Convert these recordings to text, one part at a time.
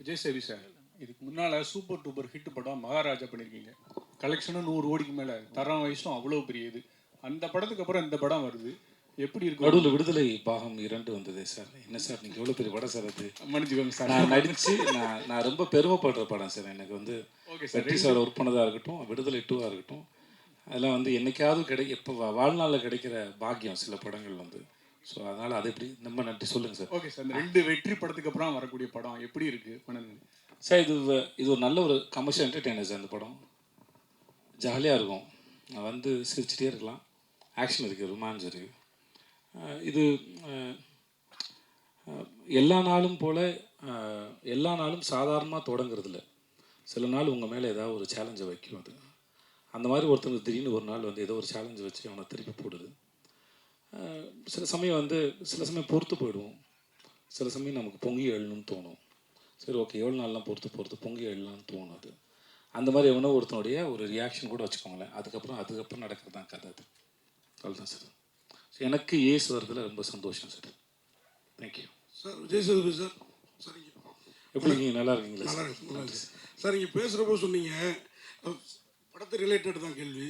விஜய் சேவி சார் இதுக்கு முன்னால் சூப்பர் டூப்பர் ஹிட் படம் மகாராஜா பண்ணியிருக்கீங்க கலெக்ஷனும் நூறு கோடிக்கு மேலே தரம் வயசும் அவ்வளோ பெரிய இது அந்த படத்துக்கு அப்புறம் இந்த படம் வருது. எப்படி இருக்கும் நடுவில் விடுதலை பாகம் இரண்டு வந்ததே சார். என்ன சார் நீங்கள் எவ்வளோ பெரிய படம் சார் அது? மன்னிச்சுக்கோங்க சார். நான் நடித்து நான் நான் ரொம்ப பெருமைப்படுற படம் சார். எனக்கு வந்து okay sir Vetri sir work பண்ணதாக இருக்கட்டும் விடுதலை டூவாக இருக்கட்டும் அதெல்லாம் வந்து என்னைக்காவது கிடை இப்போ வாழ்நாளில் கிடைக்கிற பாக்கியம் சில படங்கள் வந்து. ஸோ அதனால் அது எப்படி? ரொம்ப நன்றி. சொல்லுங்கள் சார் ஓகே சார் இந்த ரெண்டு வெற்றி படத்துக்கு அப்புறம் வரக்கூடிய படம் எப்படி இருக்கு? மனது சார் இது இது ஒரு நல்ல ஒரு கமர்ஷியல் என்டர்டெய்னர் சார் இந்த படம். ஜாலியாக இருக்கும். நான் வந்து சிரிச்சிட்டே இருக்கலாம். ஆக்ஷன் இருக்குது ரொமான்ஸ் இருக்குது இது எல்லா நாளும் போல் எல்லா நாளும் சாதாரணமாக தொடங்குறதில்ல. சில நாள் உங்கள் மேலே ஏதாவது ஒரு சேலஞ்சை வைக்கும் அது. அந்த மாதிரி ஒருத்தருக்கு திடீர்னு ஒரு நாள் வந்து ஏதோ ஒரு சேலஞ்சை வச்சு அவனை திருப்பி போடுது. சில சமயம் வந்து சில சமயம் பொறுத்து போயிடுவோம். சில சமயம் நமக்கு பொங்கி எழணும்னு தோணும். சரி ஓகே எவ்வளோ நாள்லாம் பொறுத்து பொறுத்து பொங்கி எழலாம்னு தோணும் அது அந்த மாதிரி எவனோ ஒருத்தனுடைய ஒரு ரியாக்ஷன் கூட வச்சுக்கோங்களேன். அதுக்கப்புறம் அதுக்கப்புறம் நடக்கிறது தான் கதை அது. அவ்வளோதான் சார் எனக்கு ஏஸ் வரதுல ரொம்ப சந்தோஷம் sir thank you sir Vijay Sethupathi sir சரிங்க எப்படி இருக்கீங்க? நல்லா இருக்கீங்களா நல்லா இருக்கு சார் நீங்கள் பேசுகிறப்போ சொன்னீங்க படத்து ரிலேட்டட் தான் கேள்வி.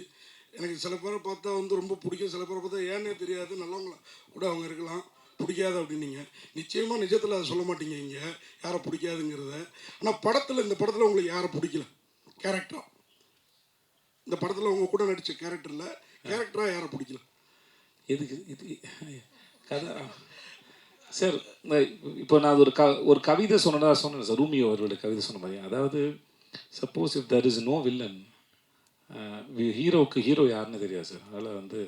எனக்கு சில பேரை பார்த்தா வந்து ரொம்ப பிடிக்கும். சில பேரை பார்த்தா ஏன்னே தெரியாது. நல்லவங்கள கூட அவங்க இருக்கலாம். பிடிக்காது அப்படின்னீங்க. நிச்சயமாக நிஜத்தில் அதை சொல்ல மாட்டீங்க இங்கே. யாரை பிடிக்காதுங்கிறத. ஆனால் படத்தில் இந்த படத்தில் உங்களுக்கு யாரை பிடிக்கல? கேரக்டரா இந்த படத்தில் உங்க கூட நடித்த கேரக்டரில் கேரக்டராக யாரை பிடிக்கல? எதுக்கு? இது கதை. சார் இப்போ நான் ஒரு க ஒரு கவிதை சொன்னதா சொன்னேன் சார். ரூமியோ அவர்களுடைய கவிதை சொன்ன மாதிரி. அதாவது suppose if there is no villain ஹீரோவுக்கு ஹீரோ யாருன்னு தெரியாது சார் அதனால் வந்து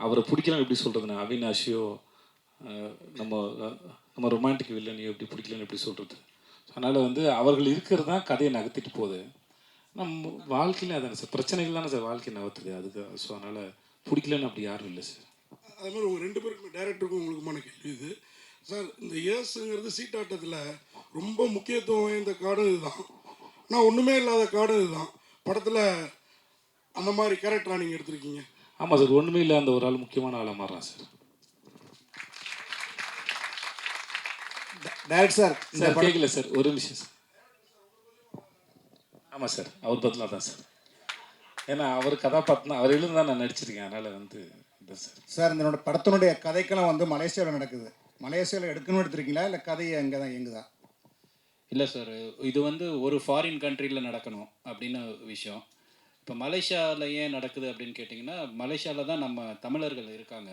அவரை பிடிக்கலாம் எப்படி சொல்கிறதுனா அவினாஷியோ நம்ம நம்ம ரொமான்டிக் வில்லனையோ எப்படி பிடிக்கலன்னு எப்படி சொல்கிறது அதனால் வந்து அவர்கள் இருக்கிறது தான் கதையை நகர்த்திட்டு போகுது. நம்ம வாழ்க்கையில் அதானே சார் பிரச்சனைகள் தானே சார் வாழ்க்கை நகர்த்துது அதுக்கு. ஸோ அதனால் பிடிக்கலன்னு அப்படி யாரும் இல்லை சார் அது மாதிரி உங்கள் ரெண்டு பேருக்கும் டேரக்டருக்கும் உங்களுக்குமான கேள்வி இது. சார் இந்த ஏசுங்கிறது சீட்டாட்டத்தில் ரொம்ப முக்கியத்துவம் வாய்ந்த காடும் இதுதான். ஆனால் ஒன்றுமே இல்லாத காடும் இதுதான். படத்தில் அந்த மாதிரி கேரக்டராக நீங்கள் எடுத்திருக்கீங்க? ஆமாம் சார் ஒன்றுமே இல்லை. அந்த ஒரு ஆள் முக்கியமான ஆளாக மாறுறான் சார். டைரக்ட் சார் இந்த சார் கேட்கல சார். ஒரு நிமிஷம் சார். ஆமாம் சார் அவர் பதிலாக தான் சார். ஏன்னா அவர் கதாபாத்திரம் அவர் எழுந்து தான் நான் நடிச்சிருக்கேன். அதனால் வந்து இந்த சார். சார் இந்த படத்தினுடைய கதைக்களம் வந்து மலேசியாவில் நடக்குது. மலேசியாவில் எடுக்கணும்னு எடுத்திருக்கீங்களா? இல்லை கதையை அங்கே தான் எங்குதா இல்லை சார் இது வந்து ஒரு ஃபாரின் கண்ட்ரியில் நடக்கணும் அப்படின்னு விஷயம். இப்போ மலேசியாவில் ஏன் நடக்குது அப்படின்னு கேட்டிங்கன்னா மலேசியாவில் தான் நம்ம தமிழர்கள் இருக்காங்க.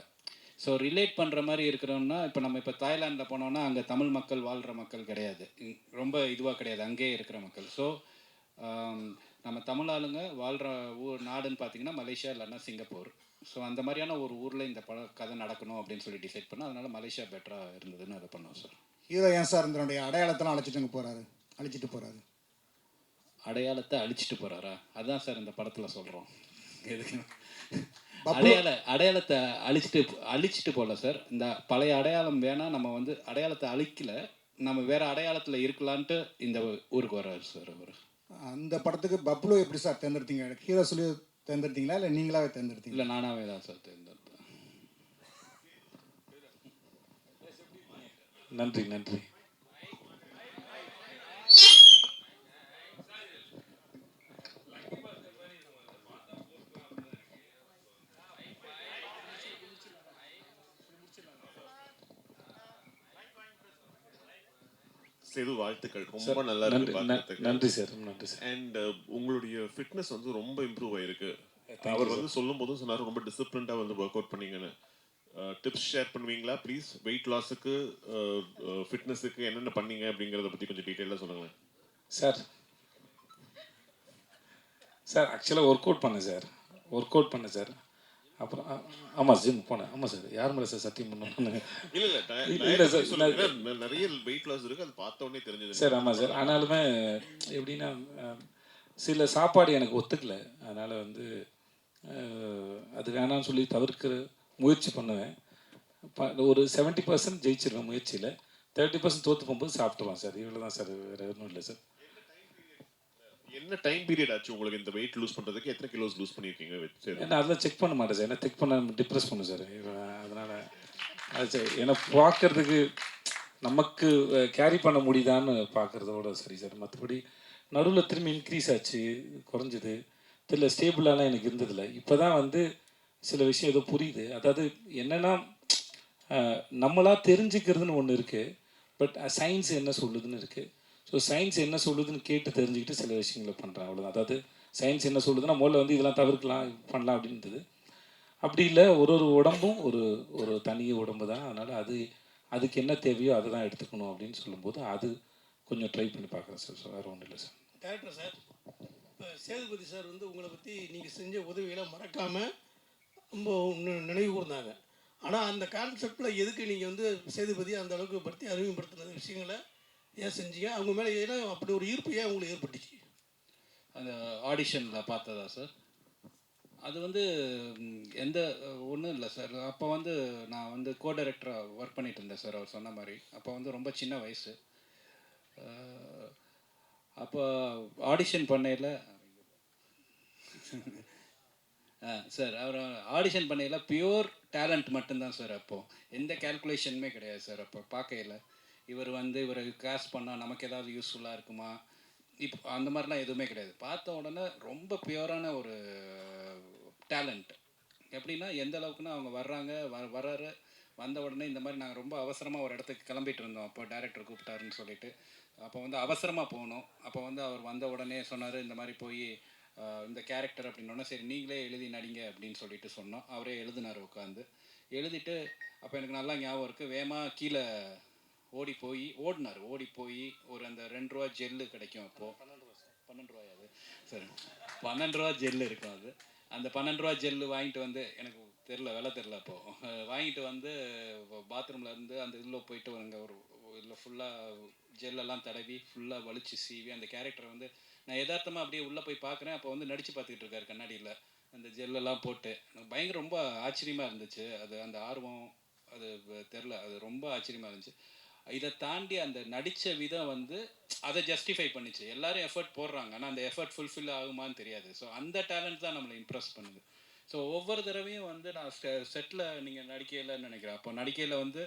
ஸோ ரிலேட் பண்ணுற மாதிரி இருக்கிறோம்னா இப்போ நம்ம இப்போ தாய்லாண்டில் போனோம்னா அங்கே தமிழ் மக்கள் வாழ்கிற மக்கள் கிடையாது. ரொம்ப இதுவாக கிடையாது. அங்கேயே இருக்கிற மக்கள். ஸோ நம்ம தமிழ் ஆளுங்க வாழ்கிற ஊர் நாடுன்னு பார்த்தீங்கன்னா மலேசியா இல்லைன்னா சிங்கப்பூர். ஸோ அந்த மாதிரியான ஒரு ஊரில் இந்த பட கதை நடக்கணும் அப்படின்னு சொல்லி டிசைட் பண்ணோம் அதனால மலேசியா பெட்டராக இருந்ததுன்னு அதை பண்ணோம் சார் ஹீரோ ஏன் சார் இதனுடைய அடையாளத்தெல்லாம் அழைச்சிட்டு அங்கே போகிறாரு அழைச்சிட்டு போகிறாரு அடையாளத்தை அழிச்சிட்டு போறாரா? அதான் சார் இந்த படத்துல சொல்றோம். எதுக்கு? பப்ளு- அடையாள அடையாளத்தை அழிச்சிட்டு அழிச்சிட்டு போகல சார். இந்த பழைய அடையாளம் வேணா நம்ம வந்து அடையாளத்தை அழிக்கல நம்ம வேற அடையாளத்துல இருக்கலான்ட்டு இந்த ஊருக்கு வர்றாரு சார் அவர். அந்த படத்துக்கு பப்ளு எப்படி சார் தேர்ந்தெடுத்தீங்க? ஹீரோ சொல்லி தேர்ந்தெடுத்தீங்களா? இல்லை நீங்களாவே தேர்ந்தெடுத்தீங்களா? இல்லை நானாவே தான் சார் தேர்ந்தெடுத்தேன். நன்றி நன்றி. சேது வாழ்த்துக்கள். ரொம்ப நல்லா இருக்கு நன்றி சார் நன்றி சார். அண்ட் உங்களுடைய ஃபிட்னஸ் வந்து ரொம்ப இம்ப்ரூவ் ஆயிருக்கு. அவர் வந்து சொல்லும் போதும் சொன்னாரு ரொம்ப டிசிப்ளின்டா வந்து ஒர்க் அவுட் பண்ணீங்கன்னு டிப்ஸ் ஷேர் பண்ணுவீங்களா? ப்ளீஸ் வெயிட் லாஸுக்கு ஃபிட்னஸுக்கு என்னென்ன பண்ணீங்க அப்படிங்கறத பத்தி கொஞ்சம் டீட்டெயிலாக சொல்லுங்களேன். சார் சார் ஆக்சுவலாக ஒர்க் அவுட் பண்ணேன் சார். ஒர்க் அவுட் பண்ணேன் சார். அப்புறம் ஆ- ஆமாம் ஜிம் போனேன். ஆமாம் சார். யார் மேலே சார் சத்தியம் பண்ணணும்? இல்ல இல்ல இல்ல, சார், நிறைய வெயிட் லாஸ் இருக்கு. அது பார்த்த உடனே தெரிஞ்சது. சார் ஆமாம் சார். ஆனாலுமே எப்படின்னா சில சாப்பாடு எனக்கு ஒத்துக்கல. அதனால் வந்து அது வேணாம்னு சொல்லி தவிர்க்கிற முயற்சி பண்ணுவேன். ஒரு செவன்ட்டி பர்சன்ட் ஜெயிச்சிருவேன் முயற்சியில். தேர்ட்டி பர்சன்ட் தோற்று போகும்போது சாப்பிட்ருவேன் சார். இவ்வளோ தான் சார். வேறு ஒன்றும் இல்லை சார். என்ன டைம் பீரியட் ஆச்சு உங்களுக்கு இந்த வெயிட் லூஸ் பண்றதுக்கு? எத்தனை கிலோஸ் லூஸ் பண்ணிருக்கீங்க சேது ஏன்னா அதெல்லாம் செக் பண்ண மாட்டேன் சார். ஏன்னா செக் பண்ண டிப்ரெஸ் பண்ணும் சார். அதனால் அது சார். ஏன்னா பார்க்கறதுக்கு நமக்கு கேரி பண்ண முடியுதான்னு பார்க்குறதோட சரி சார். மற்றபடி நடுவில் திரும்பி இன்க்ரீஸ் ஆச்சு குறைஞ்சிது. தெரியல ஸ்டேபிளாலாம் எனக்கு இருந்ததில்ல. இப்போ தான் வந்து சில விஷயம் ஏதோ புரியுது. அதாவது என்னென்னா நம்மளாக தெரிஞ்சுக்கிறதுன்னு ஒன்று இருக்குது பட் சயின்ஸ் என்ன சொல்லுதுன்னு இருக்குது ஸோ சயின்ஸ் என்ன சொல்லுதுன்னு கேட்டு தெரிஞ்சுக்கிட்டு சில விஷயங்களை பண்ணுறேன் அவ்வளோதான் அதாவது சயின்ஸ் என்ன சொல்லுதுன்னா முதல்ல வந்து இதெல்லாம் தவிர்க்கலாம் பண்ணலாம் அப்படின்றது. அப்படி இல்லை ஒரு ஒரு உடம்பும் ஒரு ஒரு தனி உடம்பு தான். அதனால் அது அதுக்கு என்ன தேவையோ அதை தான் எடுத்துக்கணும் அப்படின்னு சொல்லும்போது அது கொஞ்சம் ட்ரை பண்ணி பார்க்குறேன் சார். ஸோ வேறு ஒன்றும் இல்லை சார். டேரக்டர் சார் இப்போ சேதுபதி சார் வந்து உங்களை பற்றி நீங்கள் செஞ்ச உதவிகளை மறக்காமல் ரொம்ப நி- நினைவு கூர்ந்தாங்க. ஆனால் அந்த கான்செப்டில் எதுக்கு நீங்கள் வந்து சேதுபதி அந்த அளவுக்கு படுத்தி அறிமுகப்படுத்தின விஷயங்களை ஏன் செஞ்சீங்க? அவங்க மேலே ஏன்னா அப்படி ஒரு ஈர்ப்பு ஏன் உங்களுக்கு ஏற்பட்டுச்சு அந்த ஆடிஷனில் பார்த்ததா சார் அது வந்து எந்த ஒன்றும் இல்லை சார் அப்போ வந்து நான் வந்து கோ டைரக்டராக ஒர்க் பண்ணிட்டு இருந்தேன் சார் அவர் சொன்ன மாதிரி. அப்போ வந்து ரொம்ப சின்ன வயசு. அப்போ ஆடிஷன் பண்ணையில் ஆ சார் அவர் ஆடிஷன் பண்ணையில் பியூர் டேலண்ட் மட்டும்தான் சார் அப்போது எந்த கேல்குலேஷனுமே கிடையாது சார் அப்போ பார்க்கையில். இவர் வந்து இவரை கிராஸ் பண்ணால் நமக்கு ஏதாவது யூஸ்ஃபுல்லாக இருக்குமா? இப்போ அந்த மாதிரிலாம் எதுவுமே கிடையாது. பார்த்த உடனே ரொம்ப பியூரான ஒரு டேலண்ட் எப்படின்னா எந்த அளவுக்குன்னா அவங்க வர்றாங்க வ வர்றாரு வந்த உடனே இந்த மாதிரி நாங்கள் ரொம்ப அவசரமாக ஒரு இடத்துக்கு கிளம்பிட்டு இருந்தோம். அப்போ டேரக்டர் கூப்பிட்டாருன்னு சொல்லிட்டு. அப்போ வந்து அவசரமாக போகணும் அப்போ வந்து அவர் வந்த உடனே சொன்னார் இந்த மாதிரி போய் இந்த கேரக்டர் அப்படின்னோடனே சரி நீங்களே எழுதி நடிங்க அப்படின்னு சொல்லிட்டு சொன்னோம். அவரே எழுதினார் உட்காந்து எழுதிட்டு அப்போ எனக்கு நல்லா ஞாபகம் இருக்குது வேகமாக கீழே ஓடி போய் ஓடினார். ஓடி போய் ஒரு அந்த ரெண்டு ரூபா ஜெல்லு கிடைக்கும் அப்போது பன்னெண்டு ரூபாயா அது? சரி. பன்னெண்டு ரூபா ஜெல்லு இருக்கும் அது. அந்த பன்னெண்டு ரூபா ஜெல்லு வாங்கிட்டு வந்து எனக்கு தெரில விலை தெரில அப்போ. அஹ் வாங்கிட்டு வந்து பாத்ரூமில் இருந்து அந்த இதில் போயிட்டு அங்கே ஒரு இதில் ஃபுல்லாக ஜெல்லெல்லாம் தடவி ஃபுல்லாக வலிச்சு சீவி அந்த கேரக்டரை வந்து நான் யதார்த்தமாக அப்படியே உள்ளே போய் பார்க்குறேன் அப்போ வந்து நடித்து பார்த்துக்கிட்டு இருக்காரு கண்ணாடியில். அந்த ஜெல்லெல்லாம் போட்டு. எனக்கு பயங்கர ரொம்ப ஆச்சரியமாக இருந்துச்சு. அது அந்த ஆர்வம் அது தெரில அது ரொம்ப ஆச்சரியமாக இருந்துச்சு. இதை தாண்டி அந்த நடித்த விதம் வந்து அதை ஜஸ்டிஃபை பண்ணிச்சு. எல்லாரும் எஃபர்ட் போடுறாங்க. ஆனால் அந்த எஃபர்ட் ஃபுல்ஃபில் ஆகுமான்னு தெரியாது. ஸோ அந்த டேலண்ட் தான் நம்மளை இம்ப்ரெஸ் பண்ணுது. ஸோ ஒவ்வொரு தடவையும் வந்து நான் செட்டில் நீங்கள் நடிக்கையிலன்னு நினைக்கிறேன். அப்போ நடிக்கையில் வந்து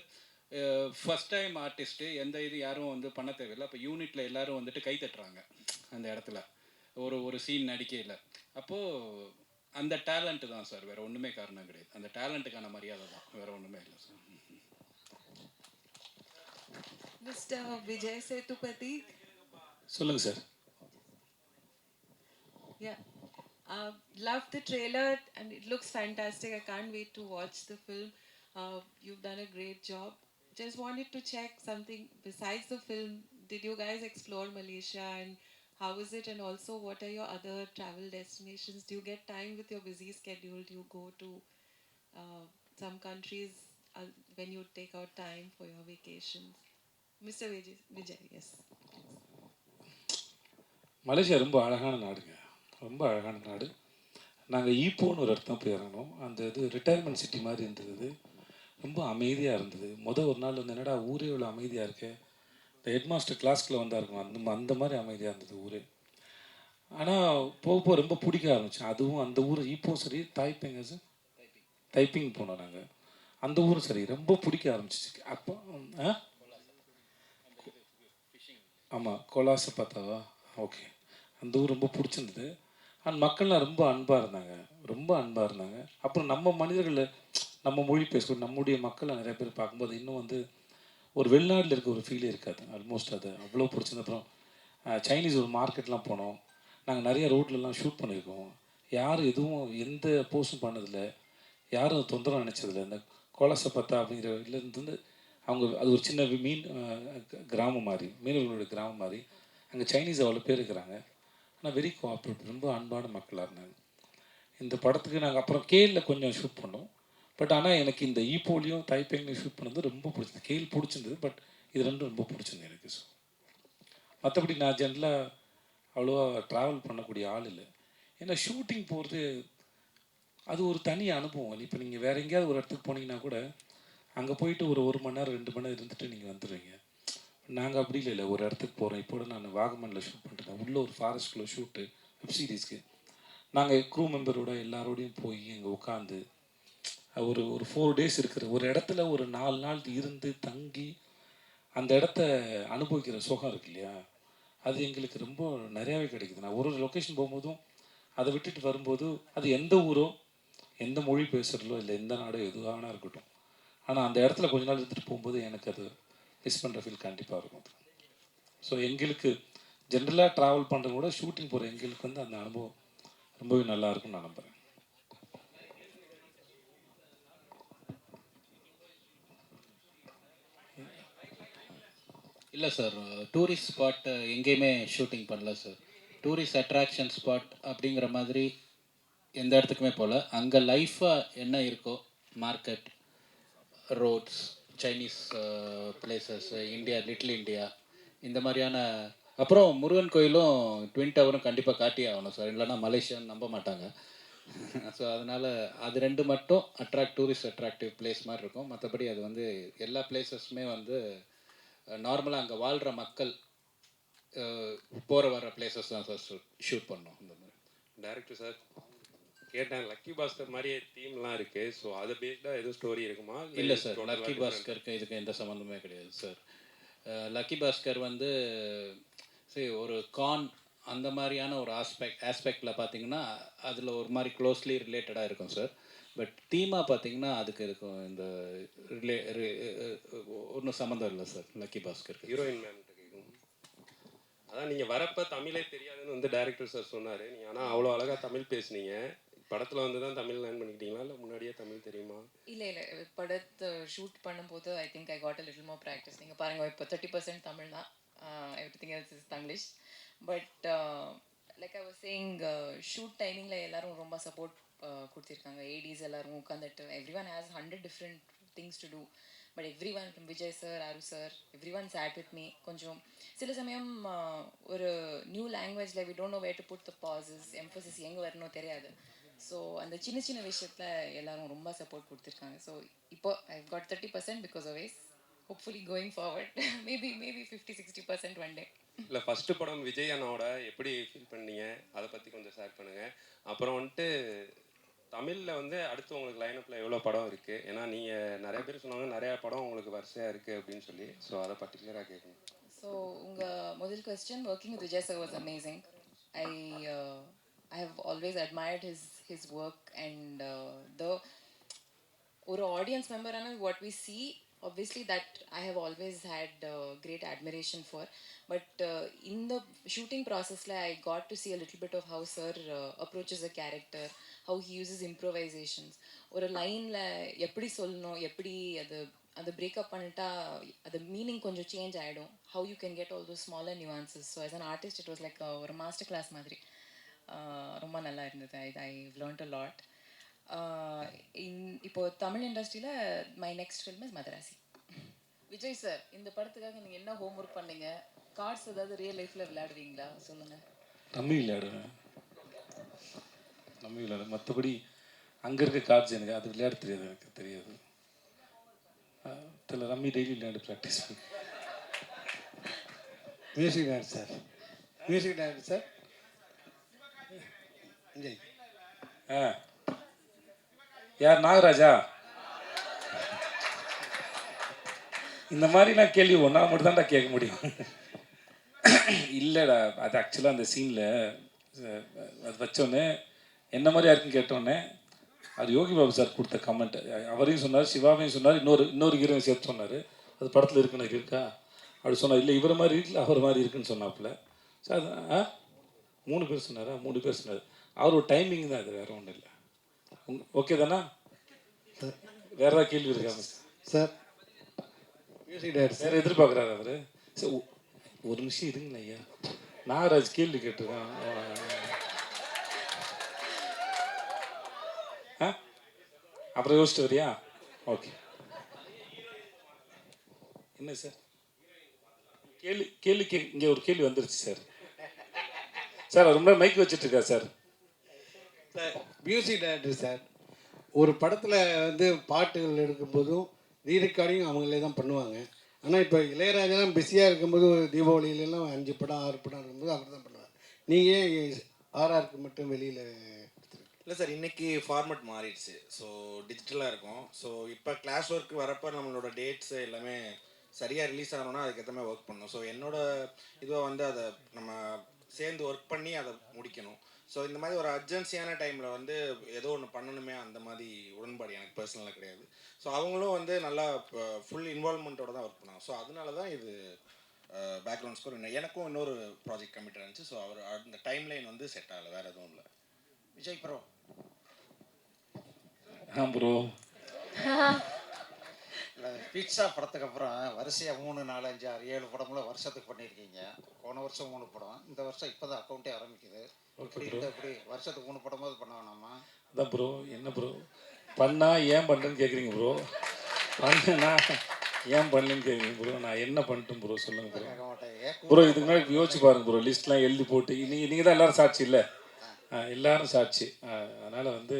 ஃபஸ்ட் டைம் ஆர்டிஸ்ட்டு எந்த இது யாரும் வந்து பண்ண தேவையில்லை. அப்போ யூனிட்டில் எல்லாரும் வந்துட்டு கை தட்டுறாங்க அந்த இடத்துல. ஒரு ஒரு சீன் நடிக்கையில். அப்போது அந்த டேலண்ட்டு தான் சார். வேறு ஒன்றுமே காரணம் கிடையாது. அந்த டேலண்ட்டுக்கான மரியாதை தான். வேறு ஒன்றுமே இல்லை சார். Mr. Vijay Sethupathi, சொல்லுங்கள் sir yeah, uh, love the trailer and it looks fantastic. I can't wait to watch the film. Uh, you've done a great job. Just wanted to check something besides the film. Did you guys explore Malaysia and how is it? And also, what are your other travel destinations? Do you get time with your busy schedule? Do you go to uh, some countries uh, when you take out time for your vacations? Mr. Vijay, Vijay yes. Malaysia ரொம்ப அழகான நாடுங்க. ரொம்ப அழகான நாடு. நாங்கள் ஈப்போன்னு ஒரு இடத்துல போய் இறங்கினோம். அந்த இது ரிட்டையர்மெண்ட் சிட்டி மாதிரி இருந்தது. ரொம்ப அமைதியாக இருந்தது. மொதல் ஒரு நாள் வந்து என்னடா ஊரே இவ்வளோ அமைதியாக இருக்கு? இந்த ஹெட் மாஸ்டர் கிளாஸ்க்குள்ள வந்தா இருக்கும் அந்த அந்த மாதிரி அமைதியாக இருந்தது ஊரே. ஆனால் போக போக ரொம்ப பிடிக்க ஆரம்பிச்சேன். அதுவும் அந்த ஊர் ஈப்போவும் சரி தாய்ப்பேங்க சார் டைப்பிங் போனோம் நாங்கள் அந்த ஊரும் சரி ரொம்ப பிடிக்க ஆரம்பிச்சிச்சு. அப்போ ஆ? ஆமாம் கோலாச பார்த்தாவா ஓகே அந்த ஊர் ரொம்ப பிடிச்சிருந்தது. அண்ட் மக்கள்லாம் ரொம்ப அன்பாக இருந்தாங்க. ரொம்ப அன்பாக இருந்தாங்க. அப்புறம் நம்ம மனிதர்கள் நம்ம மொழி பேசக்கூடிய நம்முடைய மக்களை நிறைய பேர் பார்க்கும்போது இன்னும் வந்து ஒரு வெளிநாட்டில் இருக்க ஒரு ஃபீலே இருக்காது. ஆல்மோஸ்ட் அது அவ்வளோ பிடிச்சிருந்த அப்புறம் சைனீஸ் ஒரு மார்க்கெட்லாம் போனோம். நாங்கள் நிறைய ரோட்லலாம் ஷூட் பண்ணியிருக்கோம். யாரும் எதுவும் எந்த போஸ்டும் பண்ணதில்லை. யாரும் தொந்தரவு நினச்சதில்ல. இந்த கோலசை பத்தா அப்படிங்கிற இதுலேருந்து வந்து அவங்க அது ஒரு சின்ன மீன் கிராமம் மாதிரி மீனவர்களுடைய கிராமம் மாதிரி. அங்கே சைனீஸ் அவ்வளோ பேர் இருக்கிறாங்க. ஆனால் வெரி கோஆப்ரேட்டிவ் ரொம்ப அன்பான மக்களாக இருந்தாங்க. இந்த படத்துக்கு நாங்கள் அப்புறம் கேலில் கொஞ்சம் ஷூட் பண்ணோம். பட் ஆனால் எனக்கு இந்த ஈப்போலியும் தைப்பேங்லையும் ஷூட் பண்ணது ரொம்ப பிடிச்சது கேல் பிடிச்சிருந்தது பட் இது ரெண்டும் ரொம்ப பிடிச்சிருந்தது எனக்கு. ஸோ மற்றபடி நான் ஜென்ரலாக அவ்வளோவா ட்ராவல் பண்ணக்கூடிய ஆள் இல்லை. ஏன்னா ஷூட்டிங் போகிறது அது ஒரு தனி அனுபவம். இப்போ நீங்கள் வேற எங்கேயாவது ஒரு இடத்துக்கு போனீங்கன்னா கூட அங்கே போயிட்டு ஒரு ஒரு மணி நேரம் ரெண்டு மணி நேரம் இருந்துட்டு நீங்கள் வந்துடுவீங்க நாங்கள் அப்படி இல்லை ஒரு இடத்துக்கு போகிறோம் இப்போ நான் வாகமனில் ஷூட் பண்ணிட்டேன் உள்ளே ஒரு ஃபாரஸ்ட்குள்ளே ஷூட்டு வெப் சீரீஸ்க்கு நாங்கள் க்ரூ மெம்பரோட எல்லாரோடையும் போய் அங்கே உட்காந்து ஒரு ஒரு ஃபோர் டேஸ் இருக்கிற ஒரு இடத்துல ஒரு நாலு நாள் இருந்து தங்கி அந்த இடத்த அனுபவிக்கிற சுகம் இருக்கு இல்லையா? அது எங்களுக்கு ரொம்ப நிறையாவே கிடைக்குது. நான் ஒரு ஒரு லொக்கேஷன் போகும்போதும் அதை விட்டுட்டு வரும்போது அது எந்த ஊரோ எந்த மொழி பேசுகிறதோ இல்லை எந்த நாடோ எதுவாகனா இருக்கட்டும். ஆனால் அந்த இடத்துல கொஞ்ச நாள் எடுத்துகிட்டு போகும்போது எனக்கு அது மிஸ் பண்ணுற ஃபீல் கண்டிப்பாக இருக்கும். ஸோ எங்களுக்கு ஜென்ரலாக ட்ராவல் பண்ணுறத விட ஷூட்டிங் போகிற எங்களுக்கு வந்து அந்த அனுபவம் ரொம்பவே நல்லா இருக்கும்னு நான் நம்புகிறேன் இல்லை சார் டூரிஸ்ட் ஸ்பாட் எங்கேயுமே ஷூட்டிங் பண்ணல சார் டூரிஸ்ட் அட்ராக்ஷன் ஸ்பாட் அப்படிங்கிற மாதிரி எந்த இடத்துக்குமே போகல அங்கே லைஃபாக என்ன இருக்கோ market roads Chinese places India little India இந்த மாதிரியான அப்புறம் முருகன் கோயிலும் ட்வின் டவரும் கண்டிப்பாக காட்டியே ஆகணும் சார். இல்லைன்னா மலேசியான்னு நம்ப மாட்டாங்க. ஸோ அதனால் அது ரெண்டு மட்டும் அட்ராக்ட் டூரிஸ்ட் அட்ராக்டிவ் பிளேஸ் மாதிரி இருக்கும். மற்றபடி அது வந்து எல்லா பிளேசஸுமே வந்து நார்மலாக அங்கே வாழ்கிற மக்கள் போகிற வர பிளேசஸ் தான் சார் ஷூட் பண்ணோம். இந்த மாதிரி. டேரக்டர் சார் கேட்டேன். லக்கி பாஸ்கர் மாதிரியே தீம்லாம் இருக்கு. ஸோ அதை பேஸ்டாக எதுவும் ஸ்டோரி இருக்குமா? இல்லை சார் லக்கி பாஸ்கருக்கு இதுக்கு எந்த சம்மந்தமே கிடையாது சார் லக்கி பாஸ்கர் வந்து சரி ஒரு கான் அந்த மாதிரியான ஒரு ஆஸ்பெக்ட் ஆஸ்பெக்டில் பார்த்தீங்கன்னா அதில் ஒரு மாதிரி க்ளோஸ்லி ரிலேட்டடாக இருக்கும் சார் பட் தீமாக பார்த்தீங்கன்னா அதுக்கு இருக்கும் இந்த ரிலே ஒன்றும் சம்மந்தம் இல்லை சார் லக்கி பாஸ்கருக்கு ஹீரோயின் மேம் அதான் நீங்கள் வரப்ப தமிழே தெரியாதுன்னு வந்து டேரக்டர் சார் சொன்னார். நீங்கள் ஆனால் அவ்வளோ அழகாக தமிழ் பேசுனீங்க. படத்துல வந்து தான் தமிழ் லேர்ன் பண்ணிக்கிட்டீங்களா? இல்ல முன்னாடியே தமிழ் தெரியுமா? இல்ல இல்ல. படத்தை ஷூட் பண்ணும்போது I think I got a little more practice நீங்க பாருங்க இப்போ தேர்ட்டி பர்சன்ட் தமிழ் தான். Everything else is Tanglish but like I was saying shoot டைமிங்கில் எல்லாரும் ரொம்ப சப்போர்ட் கொடுத்துருக்காங்க. ஏடிஸ் எல்லாரும் உட்காந்துட்டு everyone has hundred different things to do but everyone from Vijay sir அரு sir everyone sat with me கொஞ்சம் சில சமயம் ஒரு நியூ லாங்குவேஜில் we don't know where to put the pauses emphasis எங்கே வரணும் தெரியாது. ஸோ அந்த சின்ன சின்ன விஷயத்தில் எல்லாரும் ரொம்ப சப்போர்ட் கொடுத்துருக்காங்க. ஸோ இப்போ I got thirty percent because of hopefully going forward maybe maybe fifty sixty percent one day இல்லை ஃபஸ்ட்டு படம் விஜய் அண்ணாவோட எப்படி ஃபீல் பண்ணீங்க? அதை பற்றி கொஞ்சம் ஷேர் பண்ணுங்கள் அப்புறம் வந்துட்டு தமிழில் வந்து அடுத்து உங்களுக்கு லைனப்பில் எவ்வளோ படம் இருக்குது ஏன்னா நீங்கள் நிறைய பேர் சொன்னாங்க நிறையா படம் உங்களுக்கு வரிசையாக இருக்குது அப்படின்னு சொல்லி. ஸோ அதை பர்டிகுலராக கேட்கணும் ஸோ உங்கள் முதல் question working with Vijay sir was amazing I I have always admired his his work and the ஒரு audience மெம்பரான what we see obviously that I have always had uh, great admiration for. But uh, in the shooting process, like, I got to see a little bit of how Sir uh, approaches a character, how he uses improvisations. ஒரு லைனில் எப்படி சொல்லணும் எப்படி அது அது breakup பண்ணிட்டா அது meaning கொஞ்சம் சேஞ்ச் ஆகிடும் how you can get all those smaller nuances so as an artist it was like ஒரு மாஸ்டர் கிளாஸ் மாதிரி Uh, ரொம்ப நல்லா இருந்தது. ஐ ஐ லேர்ன்ட் அ லாட் இன் இப்போ தமிழ் இண்டஸ்ட்ரியில் my next film is Madharaasi Vijay sir இந்த படத்துக்காக நீங்கள் என்ன ஹோம்ஒர்க் பண்ணீங்க? கார்ட்ஸ் ஏதாவது ரியல் லைஃப்பில் விளையாடுவீங்களா? சொல்லுங்கள் ரம்மி விளையாடுவேன். ரம்மி விளையாடுவேன். மற்றபடி அங்கே இருக்க கார்ட்ஸ் எனக்கு அது விளையாட தெரியாது எனக்கு தெரியாது. தெரியல ரம்மி டெய்லி விளையாடு ப்ராக்டிஸ் பண்ணி. Music director sir music director sir ஆ. யார் நாகராஜா? இந்த மாதிரிலாம் கேள்வி ஒன்றா மட்டும் தான்டா கேட்க முடியும். இல்லைடா அது ஆக்சுவலாக அந்த சீனில் அது வச்சோன்னே என்ன மாதிரி யாருக்கும் கேட்டோன்னே அது யோகி பாபு சார் கொடுத்த கமெண்ட் அவரையும் சொன்னார் சிவாவையும் சொன்னார் இன்னொரு இன்னொரு ஹீரோயும் சேர்த்து சொன்னார். அது படத்தில் இருக்குன்னு இருக்கா? அப்படி சொன்னார். இல்லை இவரை மாதிரி இல்லை அவர் மாதிரி இருக்குன்னு சொன்னாப்புல. சார் அது ஆ? மூணு பேர் சொன்னாரா? மூணு பேர் சொன்னார். அவர் ஒரு டைமிங் தான் அது வேற ஒன்றும் இல்லை. ஓகே தானா? வேற ஏதாவது கேள்வி இருக்காங்க சார் மியூசிக் டைரக்டர் வேற எதிர்பார்க்குறாரு அவர்? சரி ஒரு நிமிஷம் இருங்களேன் ஐயா. நாகராஜ் கேள்வி கேட்டிருக்கான். ஆ? அப்புறம் யோசிச்சு வரியா? ஓகே என்ன சார் கேள்வி கேள்வி கே இங்கே ஒரு கேள்வி வந்துருச்சு சார் சார் ரொம்ப மைக் வச்சுட்டு இருக்கா sir sir music director sir ஒரு படத்தில் வந்து பாட்டுகள் எடுக்கும்போதும் ரீரெக்கார்டிங் அவங்களே தான் பண்ணுவாங்க. ஆனால் இப்போ இளையராஜெல்லாம் பிஸியாக இருக்கும்போது தீபாவளியிலலாம் அஞ்சு படம் ஆறு படம் இருக்கும்போது அவர் தான் பண்ணுவார். நீங்கள் ஏன் ஆர்ஆருக்கு மட்டும் வெளியில் இல்லை சார் இன்றைக்கி ஃபார்மெட் மாறிடுச்சு. ஸோ டிஜிட்டலாக இருக்கும். ஸோ இப்போ கிளாஸ் ஒர்க் வரப்போ நம்மளோட டேட்ஸ் எல்லாமே சரியாக ரிலீஸ் ஆகணும்னா அதுக்கேற்ற மாதிரி ஒர்க் பண்ணணும். ஸோ என்னோட இதுவை வந்து அதை நம்ம சேர்ந்து ஒர்க் பண்ணி அதை முடிக்கணும். ஸோ இந்த மாதிரி ஒரு அர்ஜென்சியான டைமில் வந்து ஏதோ ஒன்று பண்ணணுமே அந்த மாதிரி உடன்பாடு எனக்கு பர்சனலாக கிடையாது. ஸோ அவங்களும் வந்து நல்லா ஃபுல் இன்வால்மெண்ட்டோட தான் ஒர்க் பண்ணாங்க. ஸோ அதனால தான் இது பேக்ரவுண்ட் ஸ்கோர் எனக்கும் இன்னொரு ப்ராஜெக்ட் கமிட் இருந்துச்சு. ஸோ அவர் அந்த டைம் லைன் வந்து செட் ஆகலை வேறு எதுவும் இல்லை. விஜய் ப்ரோ ஆ ப்ரோ பிட்சா படத்துக்கு அப்புறம் வரிசையாக மூணு நாலு அஞ்சு ஆறு ஏழு படங்களும் வருஷத்துக்கு பண்ணியிருக்கீங்க. போன வருஷம் மூணு படம். இந்த வருஷம் இப்போ தான் அக்கௌண்ட்டே ஆரம்பிக்குது. இந்த இப்படி வருஷத்துக்கு மூணு படமாவது பண்ண வேணாமா? அதான் ப்ரோ என்ன ப்ரோ பண்ணா ஏன் பண்ணுறேன்னு கேட்குறீங்க ப்ரோ பண்ணனா ஏன் பண்ணலன்னு கேட்குறீங்க ப்ரோ நான் என்ன பண்ணிட்டேன் ப்ரோ சொல்லுங்க ப்ரோ ப்ரோ இதுக்கு முன்னாடி யோசிச்சு பாருங்க ப்ரோ லிஸ்ட்லாம் எழுதி போட்டு நீங்கள் நீங்கள் தான் எல்லாரும் சாட்சி இல்லை? எல்லாரும் சாட்சி. அதனால் வந்து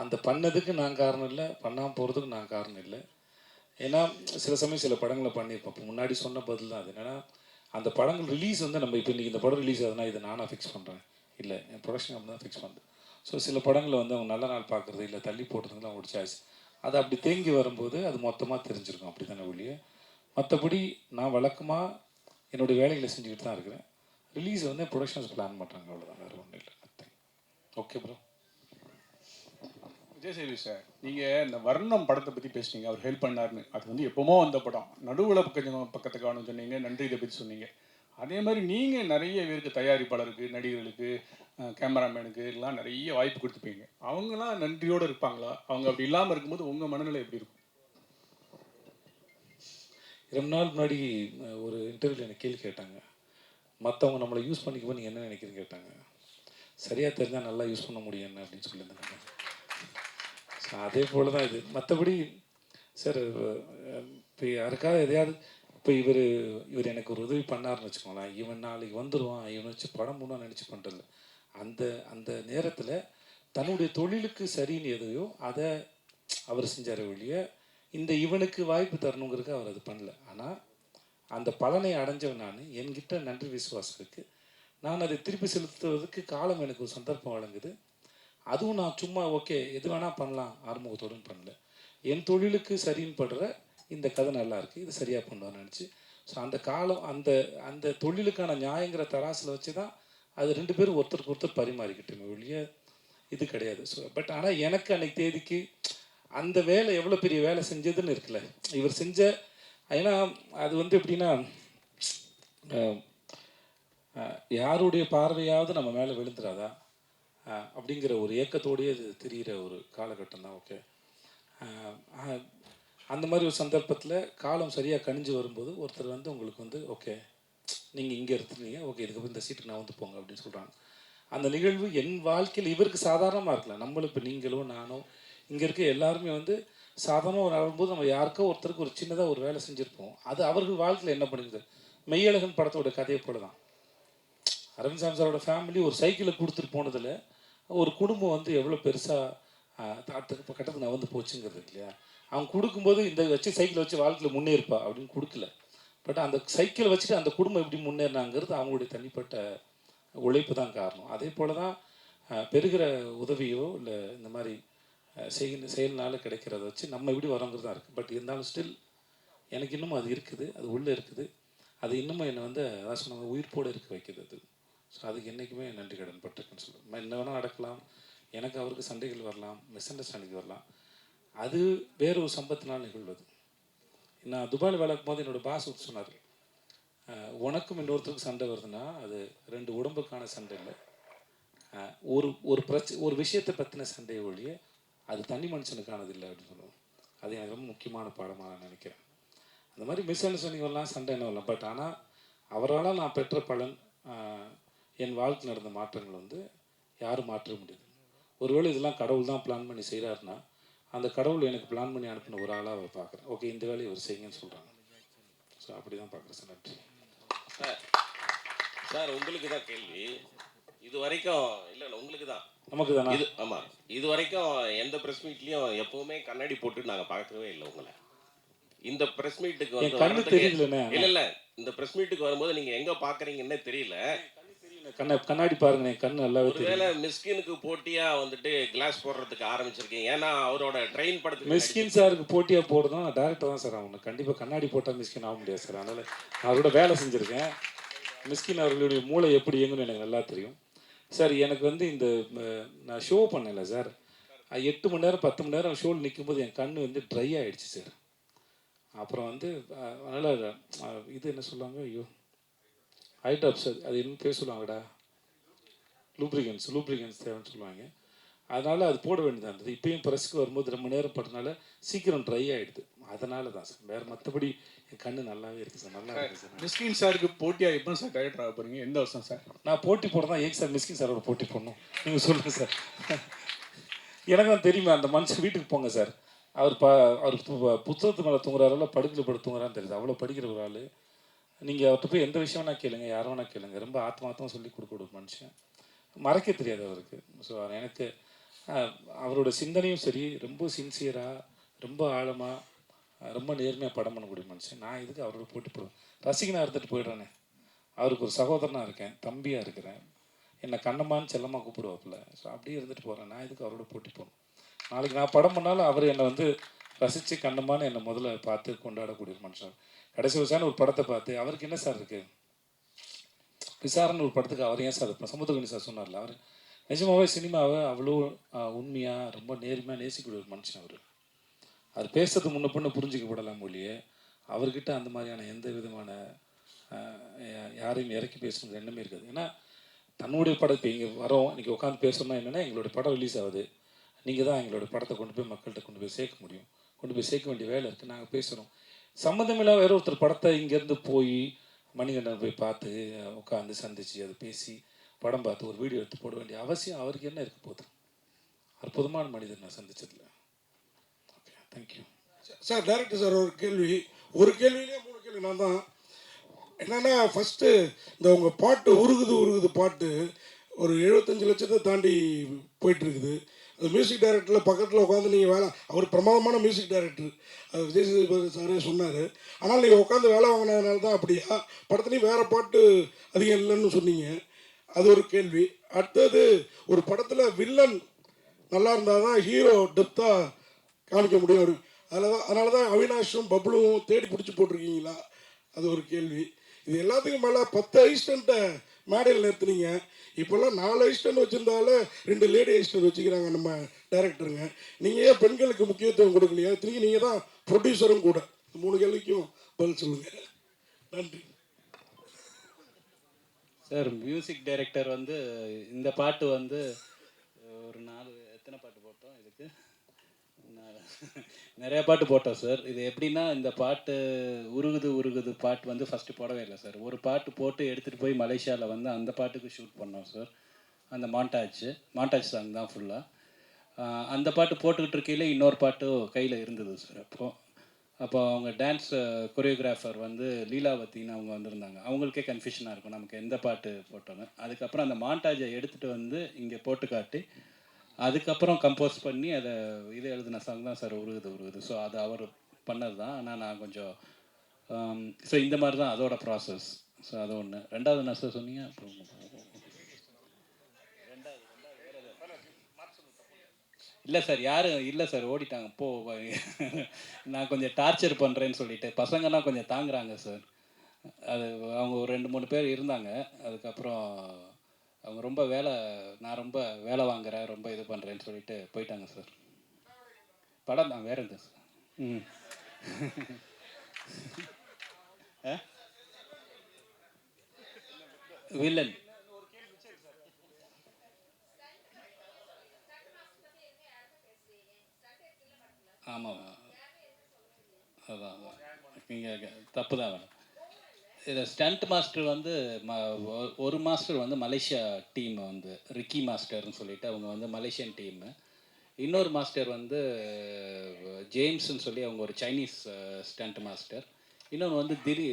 அந்த பண்ணதுக்கு நான் காரணம் இல்லை பண்ணாமல் போகிறதுக்கு நான் காரணம் இல்லை. ஏன்னா சில சமயம் சில படங்களை பண்ணியிருப்போம். முன்னாடி சொன்ன பதில் தான் அது. என்னென்னா அந்த படங்கள் ரிலீஸ் வந்து நம்ம இப்போ இன்றைக்கி இந்த படம் ரிலீஸ் ஆகுதுன்னா இதை நானாக ஃபிக்ஸ் பண்ணுறேன் இல்லை என் ப்ரொடக்ஷன் அப்படி தான் ஃபிக்ஸ் பண்ணுது. ஸோ சில படங்களை வந்து அவங்க நல்ல நாள் பார்க்குறது இல்லை தள்ளி போடுறதுலாம் அவங்களோட சாய்ஸ் அது அப்படி தேங்கி வரும்போது அது மொத்தமாக தெரிஞ்சிருக்கும் அப்படி தானே ஒழிய? மற்றபடி நான் வழக்கமாக என்னுடைய வேலைகளை செஞ்சுக்கிட்டு தான் இருக்கிறேன். ரிலீஸ் வந்து ப்ரொடக்ஷன்ஸ் பிளான் பண்ணுறாங்க அவ்வளோதான் வேறு ஒன்றும் இல்லை. ஓகே ப்ரோ விஜய் சேவி சார் நீங்கள் இந்த வர்ணம் படத்தை பற்றி பேசுனீங்க அவர் ஹெல்ப் பண்ணாருன்னு. அது வந்து எப்போமோ வந்த படம். நடுவில் பக்கம் பக்கத்தை சொன்னீங்க நன்றி இதை பற்றி சொன்னீங்க. அதே மாதிரி நீங்கள் நிறைய பேருக்கு தயாரிப்பாளருக்கு நடிகர்களுக்கு கேமராமேனுக்கு எல்லாம் நிறைய வாய்ப்பு கொடுத்துப்பீங்க அவங்களாம் நன்றியோடு இருப்பாங்களா? அவங்க அப்படி இல்லாமல் இருக்கும்போது உங்கள் மனநிலை எப்படி இருக்கும்? ரொம்ப நாள் முன்னாடி ஒரு இன்டர்வியூவில் எனக்கு கேள்வி கேட்டாங்க. மற்றவங்க நம்மளை யூஸ் பண்ணிக்கும்போது நீங்கள் என்ன நினைக்கிறீங்க கேட்டாங்க. சரியாக தெரிஞ்சால் நல்லா யூஸ் பண்ண முடியும் என்ன அப்படின்னு சொல்லியிருந்தாங்க. ஸோ அதே போல் தான் இது. மற்றபடி சார் இப்போ யாருக்காவது எதையாவது இப்போ இவர் இவர் எனக்கு ஒரு உதவி பண்ணாருன்னு வச்சுக்கோங்களேன். இவன் நாளைக்கு வந்துடுவான் இவனை வச்சு படம் பண்ணான்னு நினச்சி பண்ணுறது அந்த அந்த நேரத்தில் தன்னுடைய தொழிலுக்கு சரின்னு எதையோ அதை அவர் செஞ்சார் ஒழிய இந்த இவனுக்கு வாய்ப்பு தரணுங்கிறதுக்கு அவர் அது பண்ணல. ஆனால் அந்த பலனை அடைஞ்சவன் நான். என்கிட்ட நன்றி விசுவாசம் இருக்குது நான் அதை திருப்பி செலுத்துவதற்கு காலம் எனக்கு ஒரு சந்தர்ப்பம் வழங்குது. அதுவும் நான் சும்மா ஓகே எது வேணால் பண்ணலாம். ஆறுமுகத்தோடும் பண்ணல. என் தொழிலுக்கு சரின்னு படுற இந்த கதை நல்லா இருக்குது இது சரியாக பண்ணுவான்னு நினச்சி. ஸோ அந்த காலம் அந்த அந்த தொழிலுக்கான நியாயங்கிற தராசில் வச்சு தான் அது ரெண்டு பேரும் ஒருத்தருக்கு ஒருத்தர் பரிமாறிக்கிட்டோமே ஒழிய இது கிடையாது. ஸோ பட் ஆனால் எனக்கு அன்னைக்கு தேதிக்கு அந்த வேலை எவ்வளோ பெரிய வேலை செஞ்சதுன்னு இருக்குல்ல. இவர் செஞ்ச ஏன்னா அது வந்து எப்படின்னா யாருடைய பார்வையாவது நம்ம மேலே விழுந்துடாதா அப்படிங்கிற ஒரு ஏக்கத்தோடயே அது தெரிகிற ஒரு காலகட்டம் தான் ஓகே அந்த மாதிரி ஒரு சந்தர்ப்பத்தில் காலம் சரியாக கணிஞ்சு வரும்போது ஒருத்தர் வந்து உங்களுக்கு வந்து ஓகே நீங்கள் இங்கே இருந்துருந்தீங்க ஓகே இதுக்கப்புறம் இந்த சீட்டுக்கு நான் வந்து போங்க அப்படின்னு சொல்கிறாங்க அந்த நிகழ்வு என் வாழ்க்கையில் இவருக்கு சாதாரணமாக இருக்கலாம். நம்மளும் இப்போ நீங்களோ நானோ இங்கே இருக்க எல்லாருமே வந்து சாதாரணமாக வரும்போது நம்ம யாருக்கோ ஒருத்தருக்கு ஒரு சின்னதாக ஒரு வேலை செஞ்சுருப்போம். அது அவர்கள் வாழ்க்கையில் என்ன பண்ணுது மெய்யழகன் படத்தோட கதையை போல தான் அரவிந்த் சாமி சாரோட ஃபேமிலி ஒரு சைக்கிளை கொடுத்துட்டு போனதில் ஒரு குடும்பம் வந்து எவ்வளோ பெருசாக கட்டத்துக்கு நான் வந்து போச்சுங்கிறது இல்லையா? அவன் கொடுக்கும்போது இந்த வச்சு சைக்கிளை வச்சு வாழ்க்கையில் முன்னேறுப்பா அப்படின்னு கொடுக்கல. பட் அந்த சைக்கிள் வச்சுட்டு அந்த குடும்பம் எப்படி முன்னேறினாங்கிறது அவங்களுடைய தனிப்பட்ட உழைப்பு தான் காரணம். அதே போல் தான் பெறுகிற உதவியோ இல்லை இந்த மாதிரி அஹ், செய்கிற செயல்னால கிடைக்கிறத வச்சு நம்ம எப்படி வரோங்கிறது தான் இருக்குது பட் இருந்தாலும் ஸ்டில் எனக்கு இன்னமும் அது இருக்குது அது உள்ளே இருக்குது. அது இன்னமும் என்னை வந்து அதான் சொன்னாங்க உயிர்ப்போடு இருக்க வைக்கிறது அது. ஸோ அதுக்கு என்றைக்குமே நன்றி கடன் பட்டிருக்குன்னு சொல்லுவேன் என்ன வேணால் நடக்கலாம். எனக்கு அவருக்கு சண்டைகள் வரலாம் மிஸ் அண்டர்ஸ்டாண்டிங் வரலாம். அது வேற ஒரு சம்பத்தினால் நிகழ்வது. நான் துபாயில் வேலை போது என்னோட பாஸ் சொன்னார் உனக்கும் இன்னொருத்தருக்கும் சண்டை வருதுன்னா அது ரெண்டு உடம்புக்கான சண்டை இல்லை. ஒரு ஒரு பிரச்ச ஒரு விஷயத்தை பற்றின சண்டையை ஒழிய அது தனி மனுஷனுக்கானது இல்லை அப்படின்னு சொல்லுவோம். அது எனக்கு ரொம்ப முக்கியமான பாடமாக நான் நினைக்கிறேன். அந்த மாதிரி மிஸ் அண்டர்ஸ்டாண்டிங்லாம் சண்டை என்ன வரலாம்? பட் ஆனால் அவரால் நான் பெற்ற பலன் என் வாழ்க்கை நடந்த மாற்றங்கள் வந்து யாரும் மாற்ற முடியாது. ஒருவேளை இதெல்லாம் கடவுள் தான் பிளான் பண்ணி செய்கிறாருன்னா அந்த கடவுள் எனக்கு பிளான் பண்ணி அனுப்பின ஒரு ஆளாக அவர் பார்க்குறேன். ஓகே இந்த வேலையை இவர் செய்யுங்கன்னு சொல்கிறாங்க ஸோ அப்படி தான் பார்க்குறேன் சார் நன்றி. சார் உங்களுக்கு தான் கேள்வி. இது வரைக்கும் இல்லை இல்லை உங்களுக்கு தான். நமக்கு தானா? இது ஆமாம் இது வரைக்கும் எந்த ப்ரெஸ் மீட்லேயும் எப்பவுமே கண்ணாடி போட்டு நாங்கள் பார்க்கவே இல்லை உங்களை. இந்த ப்ரெஸ் மீட்டுக்கு தெரியுதுலண்ணே. இல்ல இல்ல. இந்த ப்ரெஸ் மீட்டுக்கு வரும்போது நீங்க எங்க பாக்குறீங்கன்னே தெரியல. கண்ண கண்ணாடி பாருங்க என் கண்ணு நல்லாவே ஒருவேளை மிஸ்கினுக்கு போட்டியா வந்துட்டு கிளாஸ் போடுறதுக்கு ஆரம்பிச்சிருக்கீங்க. ஏன்னா அவரோட ட்ரெயின் படத்துக்கு மிஸ்கின் சாருக்கு போட்டியாக போடுறதும் டேரக்டர் தான் சார் ஆகணும். கண்டிப்பாக கண்ணாடி போட்டால் மிஸ்கின் ஆக முடியாது சார். அதனால் நான் அவரோட வேலை செஞ்சுருக்கேன். மிஸ்கின் அவர்களுடைய மூளை எப்படி இயங்குன்னு எனக்கு நல்லா தெரியும். சார் எனக்கு வந்து இந்த நான் ஷோ பண்ணல சார். எட்டு மணி நேரம் பத்து மணி நேரம் ஷோவில் நிற்கும்போது என் கண் வந்து ட்ரை ஆகிடுச்சு சார். அப்புறம் வந்து அதனால் இது என்ன சொல்லுவாங்க? ஐயோ. ஹைட்ராப்ஸ் அது அது என்ன பேர் சொல்லுவாங்கடா. லூப்ரிகன்ஸ் லூப்ரிகன்ஸ் தேவைன்னு சொல்லுவாங்க. அதனால் அது போட வேண்டியதாக இருந்தது. இப்பயும் ப்ரெஸ்க்கு வரும்போது ரொம்ப நேரம் பட்டனால சீக்கிரம் ட்ரை ஆகிடுது அதனால தான் சார். வேறு மற்றபடி என் கண்ணு நல்லாவே இருக்குது சார். நல்லா இருக்குது சார். மிஸ்கின் சாருக்கு போட்டியாக எப்போ சார் டைரக்டர் ஆக போகிறீங்க எந்த வருஷம் சார்? நான் போட்டி போட தான் ஏன் சார் மிஸ்கின் சாரோட போட்டி போடணும்? நீங்கள் சொல்லுங்கள் சார். எனக்கு தான் தெரியுமா அந்த மனுஷன் வீட்டுக்கு போங்க சார். அவர் ப அவர் புத்தகத்து மேலே தூங்குறாருல படுக்கையில் படுத்து தூங்குறான்னு தெரியுது. அவ்வளோ படிக்கிற ஒரு ஆள். நீங்கள் அவர்கிட்ட போய் எந்த விஷயம் கேளுங்க யாரை வேணா கேளுங்க. ரொம்ப ஆத்மாத்தமாக சொல்லி கொடுக்க ஒரு மனுஷன். மறைக்க தெரியாது அவருக்கு. ஸோ எனக்கு அவரோட சிந்தனையும் சரி ரொம்ப சின்சியராக ரொம்ப ஆழமாக ரொம்ப நேர்மையாக படம் பண்ணக்கூடிய மனுஷன். நான் இதுக்கு அவரோட போட்டி போடுவேன்? ரசிகனாக இருந்துட்டு போயிடுறேனே. அவருக்கு ஒரு சகோதரனாக இருக்கேன் தம்பியாக இருக்கிறேன். என்னை கண்ணம்மான்னு செல்லமாக கூப்பிடுவாப்புல. ஸோ அப்படியே இருந்துட்டு போகிறேன் நான் இதுக்கு அவரோட போட்டி போகணும் நாளைக்கு நான் படம் பண்ணாலும் அவர் என்னை வந்து ரசித்து கண்ணம்மான்னு என்னை முதல்ல பார்த்து கொண்டாடக்கூடிய ஒரு மனுஷன். கடைசி விசாரணை ஒரு படத்தை பார்த்து அவருக்கு என்ன சார் இருக்குது விசாரணை ஒரு படத்துக்கு அவர் ஏன் சார் சமுத்திரகணி சார் சொன்னார்ல? அவர் நிஜமாவே சினிமாவை அவ்வளோ உண்மையாக ரொம்ப நேர்மையாக நேசிக்கூடிய ஒரு மனுஷன் அவர். அவர் பேசுறது முன்ன பொண்ணு புரிஞ்சிக்கப்படலாம் மொழியே அவர்கிட்ட அந்த மாதிரியான எந்த விதமான யாரையும் இறக்கி பேசணுங்கிற எண்ணமே இருக்காது. ஏன்னா தன்னுடைய படம் இப்போ இங்கே வரோம் இன்றைக்கி உட்காந்து பேசணும்னா என்னென்னா எங்களோட படம் ரிலீஸ் ஆகுது. நீங்கள் தான் எங்களோட படத்தை கொண்டு போய் மக்கள்கிட்ட கொண்டு போய் சேர்க்க முடியும். கொண்டு போய் சேர்க்க வேண்டிய வேலை இருக்குது நாங்கள் பேசுகிறோம் சம்மந்தமில்லாத வேற ஒருத்தர் படத்தை இங்கேருந்து போய் மணிகண்டன் போய் பார்த்து உட்காந்து சந்திச்சு அதை பேசி படம் பார்த்து ஒரு வீடியோ எடுத்து போட வேண்டிய அவசியம் அவருக்கு என்ன இருக்க போகுது? அற்புதமான மனிதர் நான் சந்திச்சதில்ல okay thank you sir director sir ஒரு கேள்வி. ஒரு கேள்வியிலே மூணு கேள்வி. நான் தான் என்னன்னா ஃபஸ்ட்டு இந்த உங்கள் பாட்டு உருகுது உருகுது பாட்டு ஒரு எழுபத்தஞ்சு லட்சத்தை தாண்டி போயிட்டு அந்த மியூசிக் டைரக்டரில் பக்கத்தில் உட்காந்து நீங்கள் வேலை அவர் பிரமாதமான மியூசிக் டைரக்டர் விஜய் சேதுபதி சாரே சொன்னார். ஆனால் நீங்கள் உட்காந்து வேலை வாங்கினதுனால தான் அப்படியா? படத்துலேயும் வேறு பாட்டு அதிகம் இல்லைன்னு சொன்னீங்க. அது ஒரு கேள்வி. அடுத்தது ஒரு படத்தில் வில்லன் நல்லா இருந்தால் தான் ஹீரோ டெப்த்தாக காமிக்க முடியும். அதில் தான் அதனால தான் அவினாஷும் பப்ளுவும் தேடி பிடிச்சி போட்டிருக்கீங்களா? அது ஒரு கேள்வி. இது எல்லாத்துக்கும் மேலே பத்து அசிஸ்டண்ட்டை மேடையில் நிறுத்துனீங்க. இப்போல்லாம் நாலு அசிஸ்டன்ட் வச்சுருந்தாலே ரெண்டு லேடி அசிஸ்டன்ட் வச்சுக்கிறாங்க நம்ம டேரக்டருங்க. நீங்கள் ஏன் பெண்களுக்கு முக்கியத்துவம் கொடுக்கலையா? திரும்பி நீங்கள் தான் ப்ரொடியூசரும் கூட. மூணு கேள்விக்கும் பதில் சொல்லுங்கள் நன்றி. சார் மியூசிக் டைரக்டர் வந்து இந்த பாட்டு வந்து ஒரு நாலு எத்தனை பாட்டு போட்டோம் இதுக்கு? நிறைய பாட்டு போட்டோம் சார் இது எப்படின்னா இந்த பாட்டு உருகுது உருகுது பாட்டு வந்து ஃபஸ்ட்டு போடவே இல்லை சார் ஒரு பாட்டு போட்டு எடுத்துகிட்டு போய் மலேசியாவில் வந்து அந்த பாட்டுக்கு ஷூட் பண்ணோம் சார் அந்த மாண்டாஜ் மாண்டாஜ் சாங் தான் ஃபுல்லாக அந்த பாட்டு போட்டுக்கிட்டு இருக்கையில் இன்னொரு பாட்டு கையில் இருந்தது சார் அப்போது அப்போ அவங்க டான்ஸ் கொரியோகிராஃபர் வந்து லீலாவத்தின்னு அவங்க வந்திருந்தாங்க. அவங்களுக்கே கன்ஃபியூஷனாக இருக்கும் நமக்கு எந்த பாட்டு போட்டோன்னு அதுக்கப்புறம் அந்த மாண்டாஜை எடுத்துகிட்டு வந்து இங்கே போட்டு காட்டி அதுக்கப்புறம் கம்போஸ் பண்ணி அதை இது எழுதின சாங் தான் சார் உருகுது உருகுது. ஸோ அது அவர் பண்ணது தான். ஆனால் நான் கொஞ்சம் um, ஸோ இந்த மாதிரி தான் அதோட ப்ராசஸ் ஸோ அது ஒன்று ரெண்டாவது என்ன சார் சொன்னீங்க? அப்புறம் இல்லை சார் யாரும் இல்லை சார் ஓடிட்டாங்க. போ நான் கொஞ்சம் டார்ச்சர் பண்ணுறேன்னு சொல்லிட்டு. பசங்கள்லாம் கொஞ்சம் தாங்குறாங்க சார் அது அவங்க ஒரு ரெண்டு மூணு பேர் இருந்தாங்க. அதுக்கப்புறம் அவங்க ரொம்ப வேலை நான் ரொம்ப வேலை வாங்குறேன் ரொம்ப இது பண்ணுறேன்னு சொல்லிட்டு போயிட்டாங்க சார் படம் தான் வேற எந்த சார் ம்? வில்லன். ஆமாம் அதான் நீங்கள் தப்பு தான் வேணும் இதில் ஸ்டண்ட் மாஸ்டர் வந்து ஒ- ஒரு மாஸ்டர் வந்து மலேசியா டீம் வந்து ரிக்கி மாஸ்டர்னு சொல்லிட்டு அவங்க வந்து மலேசியன் டீம்மு இன்னொரு மாஸ்டர் வந்து ஜேம்ஸ்னு சொல்லி அவங்க ஒரு சைனீஸ் ஸ்டண்ட் மாஸ்டர் இன்னொன்று வந்து திரி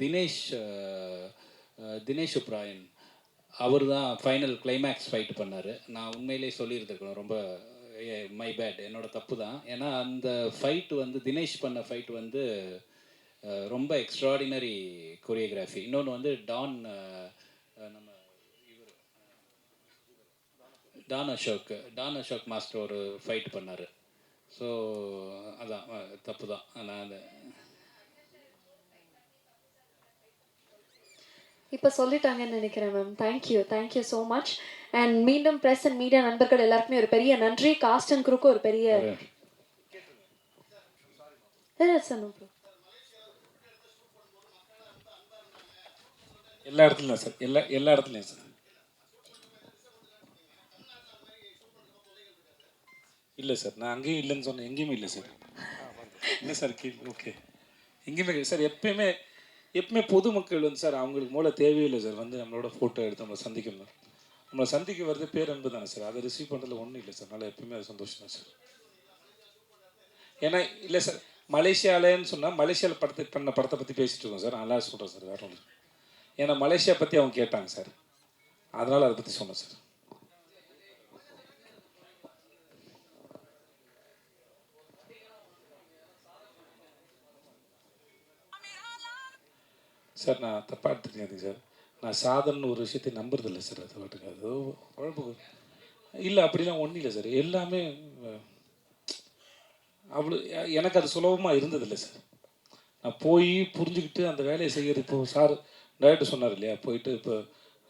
தினேஷ் தினேஷ் உப்ராயன். அவர் தான் ஃபைனல் கிளைமேக்ஸ் ஃபைட் பண்ணார். நான் உண்மையிலேயே சொல்லியிருந்துருக்கணும். ரொம்ப மை பேட் என்னோட தப்பு தான். ஏன்னா அந்த ஃபைட் வந்து தினேஷ் பண்ண ஃபைட் வந்து ரொம்ப எக்ஸ்ட்ராடினரி கொரியோகிராஃபி இன்னொன்று வந்து டான் நம்ம Don Ashok Don Ashok master ஒரு ஃபைட் பண்ணார். ஸோ அதான் தப்பு தான் நான் அந்த இப்போ சொல்லிட்டாங்கன்னு நினைக்கிறேன் ma'am thank you thank you so much and மீண்டும் ப்ரெஸ் அண்ட் மீடியா நண்பர்கள் எல்லாருக்குமே ஒரு பெரிய நன்றி. காஸ்ட் அண்ட் குரூக்கு ஒரு பெரிய சார் எல்லா இடத்துலையும் சார். எல்லா எல்லா இடத்துலையும் சார். இல்லை சார் நான் அங்கேயும் இல்லைன்னு சொன்னேன். எங்கேயுமே இல்லை சார். இல்லை சார் கீழ் ஓகே எங்கேயுமே சார் எப்பயுமே எப்பயுமே பொதுமக்கள் வந்து சார் அவங்களுக்கு மூல தேவையில்லை சார். வந்து நம்மளோட ஃபோட்டோ எடுத்து நம்மளை சந்திக்கணும் நம்மளை சந்திக்க வர்றது பேரன்பு தானே சார். அதை ரிசீவ் பண்ணுறதுல ஒன்றும் இல்லை சார். நல்லா எப்பயுமே அது சந்தோஷம் தான் சார். ஏன்னா இல்லை சார் மலேசியாலன்னு சொன்னால் மலேசியாவில் படத்தை பண்ண படத்தை பற்றி பேசிட்டு இருக்கோம் சார். நல்லா சொல்கிறேன் சார் வேறு ஒன்று ஏன்னா மலேசியா பற்றி அவங்க கேட்டாங்க சார். அதனால் அதை பற்றி சொன்னேன் சார். சார் நான் தப்பாக எடுத்துக்காதீங்க சார். நான் சாதனை ஒரு விஷயத்தை நம்புறதில்லை சார் அது பாட்டுக்கு. அது குழம்பு இல்லை அப்படிலாம் ஒன்றும் இல்லை சார். எல்லாமே அவ்வளோ எனக்கு அது சுலபமாக இருந்ததில்லை சார். நான் போய் புரிஞ்சுக்கிட்டு அந்த வேலையை செய்கிறது இப்போது சார் டைரக்டர் சொன்னார் இல்லையா போயிட்டு இப்போ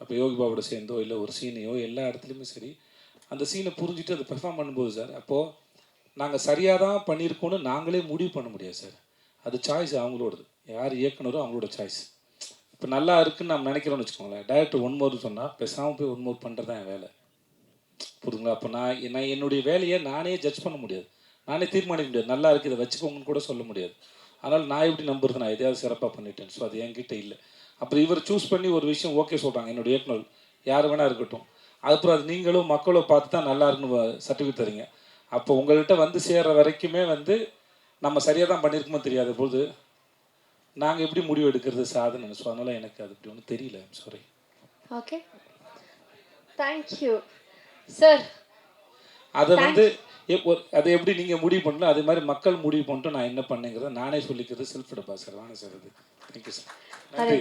அப்போ யோகி பாபோட சேர்ந்தோ இல்லை ஒரு சீனையோ எல்லா இடத்துலையுமே சரி அந்த சீனை புரிஞ்சுட்டு அதை பெர்ஃபார்ம் பண்ணும்போது சார் அப்போது நாங்கள் சரியாக தான் பண்ணியிருக்கோன்னு நாங்களே முடிவு பண்ண முடியாது சார் அது சாய்ஸ் அவங்களோடது. யார் இயக்குனரோ அவங்களோட சாய்ஸ் இப்போ நல்லா இருக்குன்னு நம்ம நினைக்கிறோம்னு வச்சுக்கோங்களேன். டேரக்டர் ஒன் மோர் சொன்னால் பேசாமல் போய் ஒன் மோர் பண்ணுறது தான் என் வேலை. புரியுதுங்களா? அப்போ நான் நான் என்னுடைய வேலையை நானே ஜட்ஜ் பண்ண முடியாது. நானே தீர்மானிக்க முடியாது. நல்லா இருக்குது இதை வச்சுக்கோங்கன்னு கூட சொல்ல முடியாது. அதனால் நான் எப்படி நம்புறது? நான் எதையாவது சிறப்பாக பண்ணிட்டேன். ஸோ அது என்கிட்ட இல்லை. அப்புறம் இவர் சூஸ் பண்ணி ஒரு விஷயம் ஓகே சொல்கிறாங்க என்னுடைய இயக்குனர். யார் வேணா இருக்கட்டும். அப்புறம் அது நீங்களும் மக்களும் பார்த்து தான் நல்லா இருக்குன்னு சர்டிஃபிகேட் தரீங்க. அப்போ உங்கள்கிட்ட வந்து சேர்ற வரைக்குமே வந்து நம்ம சரியாக தான் பண்ணியிருக்கோமோ தெரியாத போது நாங்கள் எப்படி முடிவு எடுக்கிறது சாதனை ஸோ அதனால் எனக்கு அது இப்படி ஒன்றும் தெரியல. சாரி ஓகே தேங்க்யூ சார் அதை வந்து அதை எப்படி நீங்கள் முடிவு பண்ணலாம் அதே மாதிரி மக்கள் முடிவு பண்ணிட்டு நான் என்ன பண்ணேங்கிறத நானே சொல்லிக்கிறது செல்ஃப் சார். வாங்க சார் அது தேங்க்யூ சார் நன்றி.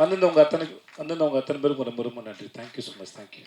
வந்திருந்தவங்க அத்தனை வந்திருந்தவங்க அத்தனை பேருக்கும் ரொம்ப ரொம்ப நன்றி. Thank you so much thank you